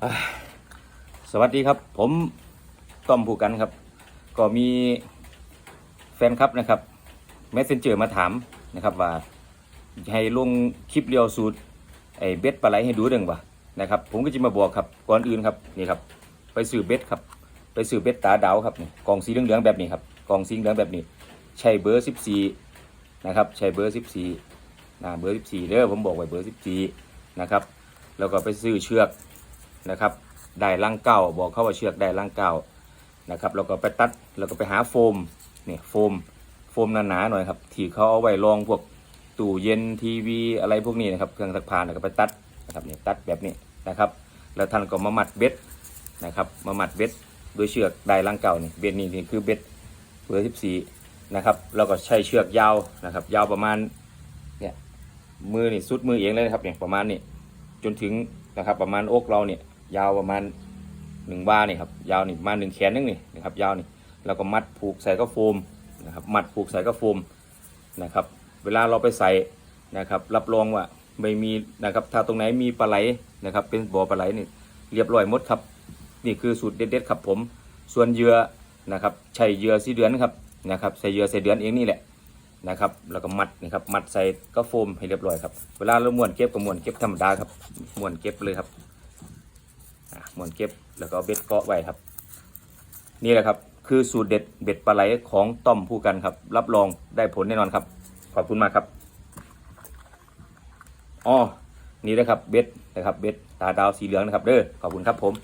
สวัสดีครับ ผมต้อมผูกันครับ ก็มีแฟนคลับนะครับแมสเซนเจอร์มาถามนะครับว่าให้ลงคลิปเรียวสูตรไอ้เบ็ดปลาไหลให้ดูเด้งวะนะครับ ผมก็จะมาบอกครับก่อนอื่นครับนี่ครับ ไปซื้อเบ็ดครับ ไปซื้อเบ็ดตาดาวครับนี่กล่องสีเหลืองๆแบบนี้ครับกล่องสีเหลืองแบบนี้ ใช้เบอร์สิบสี่นะครับใช้เบอร์สิบสี่นะเบอร์สิบสี่เด้อผมบอกไว้เบอร์สิบสี่นะครับแล้วก็ไปซื้อเชือก นะครับ ได้ลังเก้าบอกเขาว่าเชือกได้ลังเก้านะครับแล้วก็ไปตัดแล้วก็ไปหาโฟมเนี่ยโฟมโฟมหนาๆหน่อยครับที่เขาเอาไว้รองพวกตู้เย็นทีวีอะไรพวกนี้นะครับเครื่องซักผ้าแล้วก็ไปตัดนะครับเนี่ยตัดแบบนี้นะครับ แล้วท่านก็มามัดเบ็ดนะครับมามัดเบ็ดโดยเชือกได้ลังเก่านี่เบ็ดนี่นี่คือเบ็ดเบอร์สิบสี่นะครับแล้วก็ใช้เชือกยาวนะครับ ยาวประมาณเนี่ยมือนี่สุดมือเองเลยนะครับเนี่ยประมาณนี้จนถึงนะครับประมาณอกเราเนี่ย ยาวประมาณหนึ่งว่านี่ครับยาวนี่ประมาณหนึ่งแขนนึงนี่นะครับยาวนี่แล้วก็มัดผูกใส่กระโฟมนะครับมัดผูกใส่กระโฟมนะครับ เวลาเราไปใส่นะครับ รับรองว่าไม่มีนะครับถ้าตรงไหนมีปลาไหลนะครับ เป็นบ่อปลาไหลนี่เรียบร้อยหมดครับ นี่คือสูตรเด็ดๆครับผม ส่วนเหยื่อนะครับใช้เหยื่อสีเดือนครับนะครับใส่เหยื่อใส่เดือนเองนี่แหละนะครับแล้วก็มัดนี่ครับมัดใส่ก็โฟมให้เรียบร้อยครับเวลาเราม้วนเก็บก็ม้วนเก็บธรรมดาครับม้วนเก็บเลยครับ อะม้วนเก็บแล้วก็เอาเบ็ดเกาะไว้ครับ นี่แหละครับ คือสูตรเด็ดเบ็ดปลาไหลของต้อมผู้กันครับ รับรองได้ผลแน่นอนครับ ขอบคุณมากครับอ๋อนี่นะครับเบ็ดนะครับเบ็ดตาดาวสีเหลืองนะครับเด้อขอบคุณครับผม